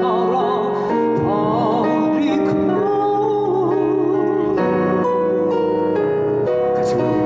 것처럼 달리 같이